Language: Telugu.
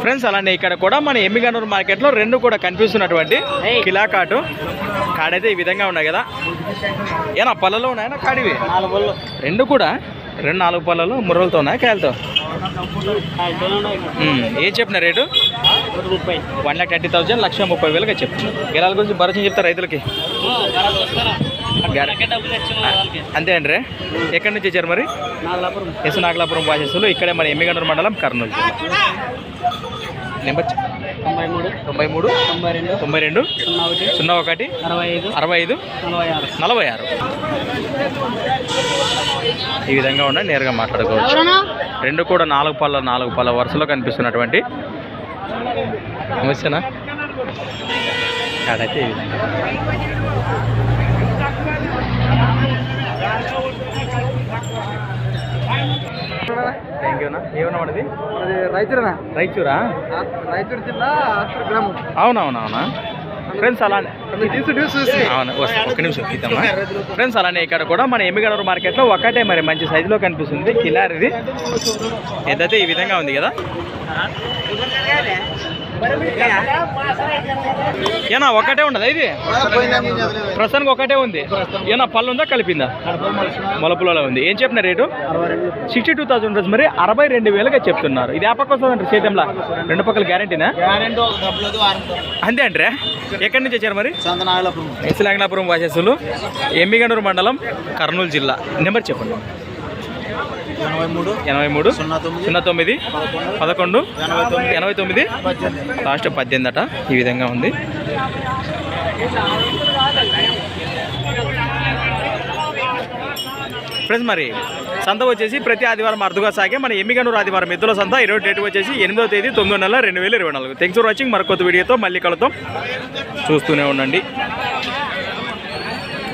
ఫ్రెండ్స్ అలానే ఇక్కడ కూడా మన ఎమ్మిగనూరు మార్కెట్లో రెండు కూడా కనిపిస్తున్నటువంటి కిలా కాటు. కాడైతే ఈ విధంగా ఉన్నాయి కదా. ఏనా పళ్ళలో ఉన్నాయా కాడివి? రెండు కూడా? రెండు నాలుగు పళ్ళలు ముర్రలతో ఉన్నాయా కాయలతో? ఏం చెప్పిన రేటు? ముప్పై వన్ ల్యాక్ థర్టీ థౌసండ్ లక్ష ముప్పై వేలుగా చెప్తున్నా గెలాల గురించి భరోసా చెప్తారు రైతులకి? అంతే అండి ఎక్కడి నుంచి వచ్చారు మరి? నాగలాపురం ఎస్ నాగలాపురం భాషస్సులు ఇక్కడే మన ఎమ్మిగనూరు మండలం కర్నూలు. నెంబర్ తొంభై మూడు తొంభై మూడు తొంభై రెండు తొంభై రెండు సున్నా ఒకటి సున్నా ఒకటి అరవై ఐదు అరవై ఐదు నలభై ఆరు. నలభై ఆరు. ఈ విధంగా ఉన్నాయి నేరుగా మాట్లాడుకోవచ్చు. రెండు కూడా నాలుగు పళ్ళ నాలుగు పళ్ళ వరుసలో కనిపిస్తున్నటువంటి నమస్తేనా కాడైతే ఈ విధంగా. థ్యాంక్ యూనా ఏమన్నా మనది రైతులనా రైచూరా రైతుడు జిల్లా గ్రామం. అవునవునవునా? ఫ్రెండ్స్ అలానే. అవును ఒక్క నిమిషం ఇద్దామా? ఫ్రెండ్స్ అలానే ఇక్కడ కూడా మన ఎమ్మిగనూరు మార్కెట్లో ఒకటే మరి మంచి సైజులో కనిపిస్తుంది కిలార్ ఇది ఏదైతే ఈ విధంగా ఉంది కదా? ఏనా ఒకటే ఉండదా ఇది? ప్రస్తుతానికి ఒకటే ఉంది. ఏనా పళ్ళు ఉందా కలిపిందా? మొలపులలో ఉంది. ఏం చెప్పిన rate? Sixty two thousand rupees మరి అరవై రెండు వేలుగా చెప్తున్నారు. ఇది ఆ పక్క వస్తుందండి సేద్యంలా? రెండు పక్కల గ్యారంటీనా? అంతే అంటే ఎక్కడి నుంచి వచ్చారు మరి? ఎస్లాంగలాపురం వాసేసులు ఎమ్మిగనూరు మండలం కర్నూలు జిల్లా. నెంబర్ చెప్పండి. ఎనభై మూడు సున్నా తొమ్మిది పదకొండు ఎనభై తొమ్మిది లాస్ట్ పద్దెనిమిది అట ఈ విధంగా ఉంది. ఫ్రెండ్స్ మరి సంత వచ్చేసి ప్రతి ఆదివారం అరుదుగా సాగే మన ఎమ్మిగనూరు ఆదివారం ఎద్దుల సంత. ఇరవై డేట్ వచ్చేసి ఎనిమిదో తేదీ తొమ్మిదో నెల రెండు వేల ఇరవై నాలుగు. థ్యాంక్స్ ఫర్ వాచింగ్ మరొక వీడియోతో మళ్ళీ కలుద్దాం. చూస్తూనే ఉండండి.